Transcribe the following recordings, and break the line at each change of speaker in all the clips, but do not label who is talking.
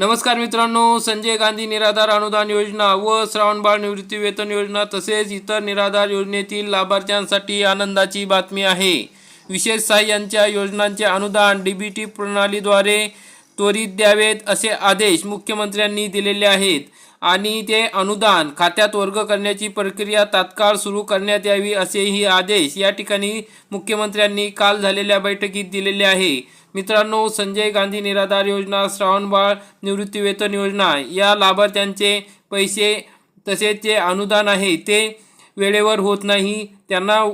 नमस्कार मित्रांनो संजय गांधी निराधार अनुदान योजना व श्रावणबाळ निवृत्ती वेतन योजना तसेच इतर निराधार योजनेतील लाभार्थ्यांसाठी आनंदाची बातमी आहे. विशेष सहाय्यांच्या योजनांचे अनुदान डीबीटी प्रणालीद्वारे त्वरित द्यावेत असे आदेश मुख्यमंत्र्यांनी दिलेले आहेत. आणि ते अनुदान खात्यात वर्ग करण्याची प्रक्रिया तात्काळ सुरू करण्यात यावी असेही आदेश या ठिकाणी मुख्यमंत्र्यांनी काल झालेल्या बैठकीत दिलेले आहे. मित्रांनो संजय गांधी निराधार योजना श्रावणबाळ निवृत्तीवेतन योजना या लाभार्थ्यांचे पैसे तसेच जे अनुदान आहे ते वेळेवर होत नाही. त्यांना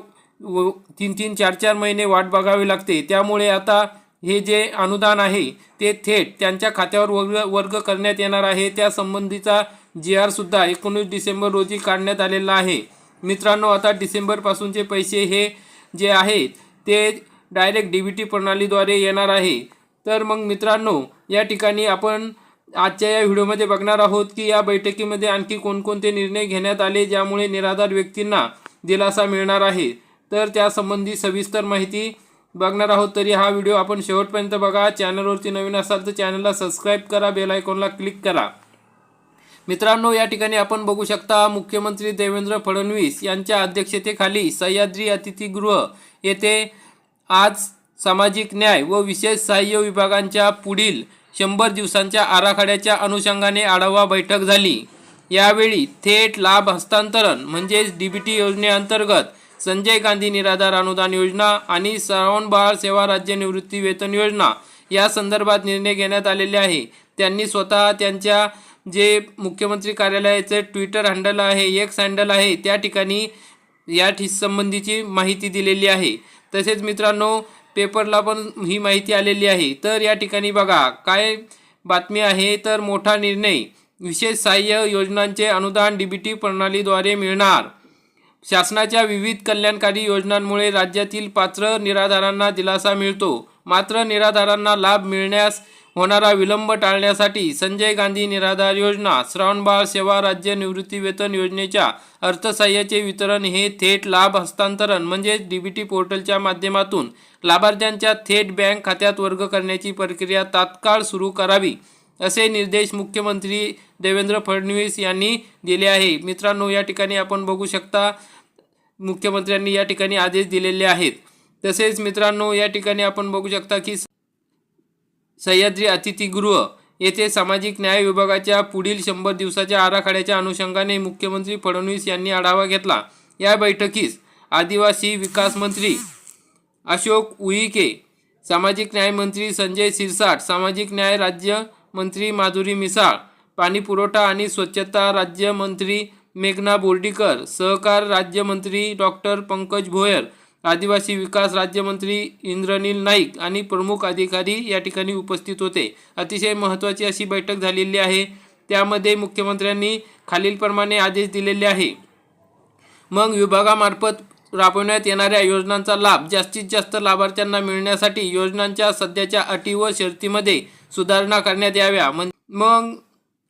तीन तीन चार चार महिने वाट बघावी लागते. त्यामुळे आता हे जे अनुदान आहे ते थेट त्यांच्या खात्यावर वर्ग वर्ग करण्यात येणार आहे. त्या संबंधीचा जी आर सुद्धा एकोणीस डिसेंबर रोजी काढण्यात आलेला आहे. मित्रांनो आता डिसेंबरपासूनचे पैसे हे जे आहेत ते डायरेक्ट डी बी टी प्रणालीद्वारे येणार आहे. तर मग मित्रांनो या ठिकाणी आपण आजच्या या व्हिडिओमध्ये बघणार आहोत की या बैठकीमध्ये आणखी कोणकोणते निर्णय घेण्यात आले ज्यामुळे निराधार व्यक्तींना दिलासा मिळणार आहे. तर त्यासंबंधी सविस्तर माहिती बघणार आहोत तरी हा व्हिडिओ आपण शेवटपर्यंत बघा. चॅनलवरती नवीन असाल तर चॅनलला सबस्क्राईब करा बेल आयकॉनला क्लिक करा. मित्रांनो या ठिकाणी आपण बघू शकता मुख्यमंत्री देवेंद्र फडणवीस यांच्या अध्यक्षतेखाली सह्याद्री अतिथीगृह येथे आज सामाजिक न्याय व विशेष सहाय्य विभागांच्या पुढील शंभर दिवसांच्या आराखड्याच्या अनुषंगाने आढावा बैठक झाली. यावेळी थेट लाभ हस्तांतरण म्हणजेच डी बी टी योजनेअंतर्गत संजय गांधी निराधार अनुदान योजना आणि श्रावण बाळ सेवा राज्य निवृत्ती वेतन योजना या संदर्भात निर्णय घेण्यात आलेले आहे. त्यांनी स्वतः त्यांच्या जे मुख्यमंत्री कार्यालयाचे ट्विटर हँडल आहे एक्स हँडल आहे त्या ठिकाणी या ठी संबंधीची माहिती दिलेली आहे. तसेच मित्रांनो पेपरला पण ही माहिती आलेली आहे. तर या ठिकाणी बघा काय बातमी आहे? तर मोठा निर्णय विशेष सहाय्य योजनांचे अनुदान डीबीटी प्रणालीद्वारे मिळणार. शासनाच्या विविध कल्याणकारी योजनांमुळे राज्यातील पात्र निराधारांना दिलासा मिळतो. मात्र निराधारांना लाभ मिळण्यास होणारा विलंब टाळण्यासाठी संजय गांधी निराधार योजना श्रावणबाळ सेवा राज्य निवृत्ती वेतन योजनेच्या अर्थसहाय्याचे वितरण हे थेट लाभ हस्तांतरण म्हणजेच डीबीटी पोर्टलच्या माध्यमातून लाभार्थ्यांच्या थेट बँक खात्यात वर्ग करण्याची प्रक्रिया तात्काळ सुरू करावी. असे निर्देश मुख्यमंत्री देवेंद्र फडणवीस यांनी दिले आहे. मित्रांनो या ठिकाणी आपण बघू शकता मुख्यमंत्र्यांनी या ठिकाणी आदेश दिलेले आहेत. तसेच मित्रांनो या ठिकाणी आपण बघू शकता की सह्याद्री अतिथीगृह येथे सामाजिक न्याय विभागाच्या पुढील शंभर दिवसाच्या आराखड्याच्या अनुषंगाने मुख्यमंत्री फडणवीस यांनी आढावा घेतला. या बैठकीस आदिवासी विकास मंत्री अशोक उईके सामाजिक न्याय मंत्री संजय सिरसाट सामाजिक न्याय राज्य मंत्री माधुरी मिसाळ पाणी पुरवठा आणि स्वच्छता राज्यमंत्री मेघना बोर्डीकर सहकार राज्यमंत्री डॉक्टर पंकज भोयर आदिवासी विकास राज्यमंत्री इंद्रनील नाईक आणि प्रमुख अधिकारी या ठिकाणी उपस्थित होते. अतिशय महत्त्वाची अशी बैठक झालेली आहे. त्यामध्ये मुख्यमंत्र्यांनी खालीलप्रमाणे आदेश दिलेले आहे. मग विभागामार्फत राबवण्यात येणाऱ्या योजनांचा लाभ जास्तीत जास्त लाभार्थ्यांना मिळण्यासाठी योजनांच्या सध्याच्या अटी व शर्तीमध्ये सुधारणा करण्यात याव्या. मग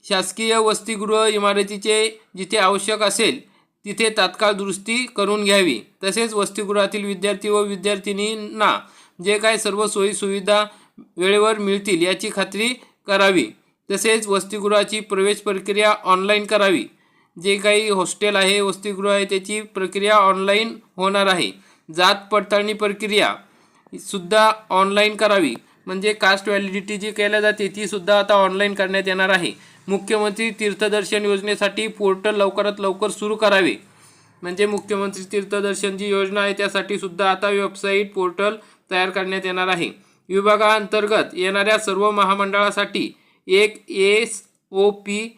शासकीय वसतिगृह इमारतीचे जिथे आवश्यक असेल तिथे तात्काळ दुरुस्ती करून घ्यावी. तसेच वसतिगृहातील विद्यार्थी व विद्यार्थिनींना जे काय सर्व सोयी सुविधा वेळेवर मिळतील याची खात्री करावी. तसेच वसतिगृहाची प्रवेश प्रक्रिया ऑनलाईन करावी. जे काही हॉस्टेल आहे वसतिगृह आहे त्याची प्रक्रिया ऑनलाईन होणार आहे. जात पडताळणी प्रक्रिया सुद्धा ऑनलाईन करावी. म्हणजे कास्ट व्हॅलिडिटी जी केल्या जाते ती सुद्धा आता ऑनलाईन करण्यात येणार आहे. मुख्यमंत्री तीर्थदर्शन योजनेसाठी पोर्टल लवकरात लवकर सुरू करावे. म्हणजे मुख्यमंत्री तीर्थदर्शन जी योजना आहे त्यासाठी सुद्धा आता वेबसाईट पोर्टल तयार करण्यात येणार आहे. विभागाअंतर्गत येणाऱ्या सर्व महामंडळासाठी एक एस ओ पी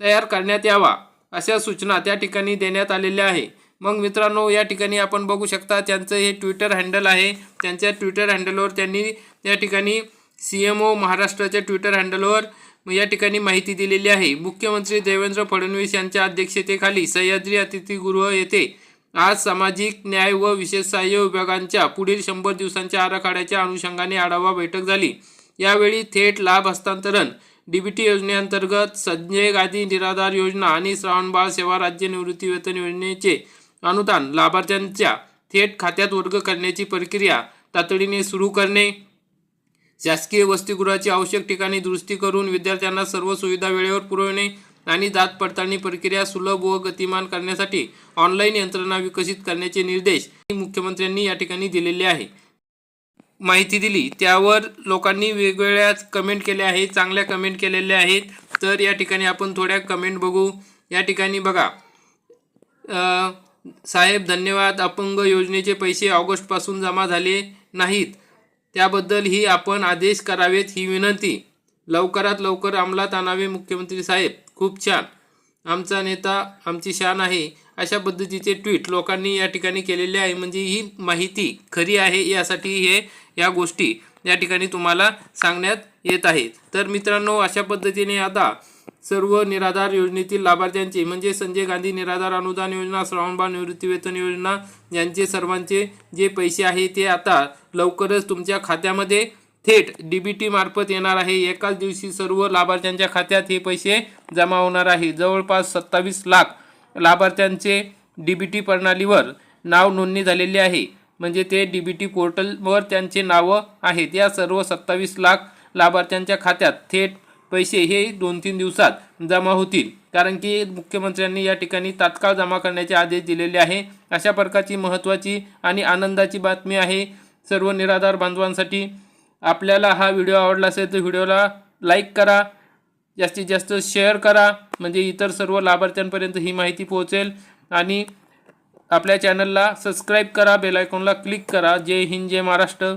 तयार करण्यात यावा. अशा सूचना त्या ठिकाणी देण्यात आलेल्या आहे. मग मित्रांनो या ठिकाणी आपण बघू शकता त्यांचं हे ट्विटर हँडल आहे. त्यांच्या ट्विटर हँडलवर त्यांनी त्या ठिकाणी सी एम ओ महाराष्ट्राच्या ट्विटर हँडलवर या ठिकाणी माहिती दिलेली आहे. मुख्यमंत्री देवेंद्र फडणवीस यांच्या अध्यक्षतेखाली सह्याद्री अतिथीगृह येथे आज सामाजिक न्याय व विशेष सहाय्य विभागांच्या पुढील शंभर दिवसांच्या आराखड्याच्या अनुषंगाने आढावा बैठक झाली. यावेळी थेट लाभ हस्तांतरण डीबीटी योजनेअंतर्गत संजय गांधी निराधार योजना आणि श्रावणबाळ सेवा राज्य निवृत्ती वेतन योजनेचे अनुदान लाभार्थ्यांच्या थेट खात्यात वर्ग करण्याची प्रक्रिया तातडीने सुरू करणे शासकीय वसतिगृहाची आवश्यक ठिकाणी दुरुस्ती करून विद्यार्थ्यांना सर्व सुविधा वेळेवर पुरवणे आणि जात पडताळणी प्रक्रिया सुलभ व गतिमान करण्यासाठी ऑनलाईन यंत्रणा विकसित करण्याचे निर्देश मुख्यमंत्र्यांनी या ठिकाणी दिलेले आहे. माहिती दिली. त्यावर लोकांनी वेगवेगळ्या कमेंट केल्या आहेत चांगल्या कमेंट केलेल्या आहेत. तर या ठिकाणी आपण थोड्या कमेंट बघू. या ठिकाणी बघा. साहेब धन्यवाद. अपंग योजनेचे पैसे ऑगस्टपासून जमा झाले नाहीत. त्याबद्दल ही आपण आदेश करावेत ही विनंती. लवकरात लवकर अंमलात आणावे मुख्यमंत्री साहेब. खूप छान. आमचा नेता आमची शान आहे. अशा पद्धतीचे ट्विट लोकांनी या ठिकाणी केलेले आहे. म्हणजे ही माहिती खरी आहे यासाठी हे या गोष्टी या ठिकाणी तुम्हाला सांगण्यात येत आहेत. तर मित्रांनो अशा पद्धतीने आता सर्व निराधार योजनेतील लाभार्थ्यांचे म्हणजे संजय गांधी निराधार अनुदान योजना श्रावणबाळ निवृत्तीवेतन योजना यांचे सर्वांचे जे पैसे आहे ते आता लवकरच तुमच्या खात्यामध्ये थेट डी बी टी मार्फत येणार आहे. एकाच दिवशी सर्व लाभार्थ्यांच्या खात्यात हे पैसे जमा होणार आहे. जवळपास सत्तावीस लाख लाभार्थ्यांचे डी बी टी प्रणालीवर नाव नोंदणी झालेली आहे. म्हणजे ते डी बी टी पोर्टलवर त्यांचे नावं आहेत. या सर्व सत्तावीस लाख लाभार्थ्यांच्या खात्यात थेट पैसे हे दोन तीन दिवसात जमा होतील. कारण की मुख्यमंत्र्यांनी या ठिकाणी तात्काळ जमा करण्याचे आदेश दिलेले आहे. अशा प्रकारची महत्त्वाची आणि आनंदाची बातमी आहे. सर्व निराधार बांधवांसाठी आपल्याला हा व्हिडिओ आवडला असेल तर व्हिडिओला लाईक करा. जास्तीत जास्त शेअर करा. म्हणजे इतर सर्व लाभार्थ्यांपर्यंत ही माहिती पोहोचेल. आणि आपल्या चॅनलला सबस्क्राईब करा बेलायकॉनला क्लिक करा. जय हिंद जय महाराष्ट्र.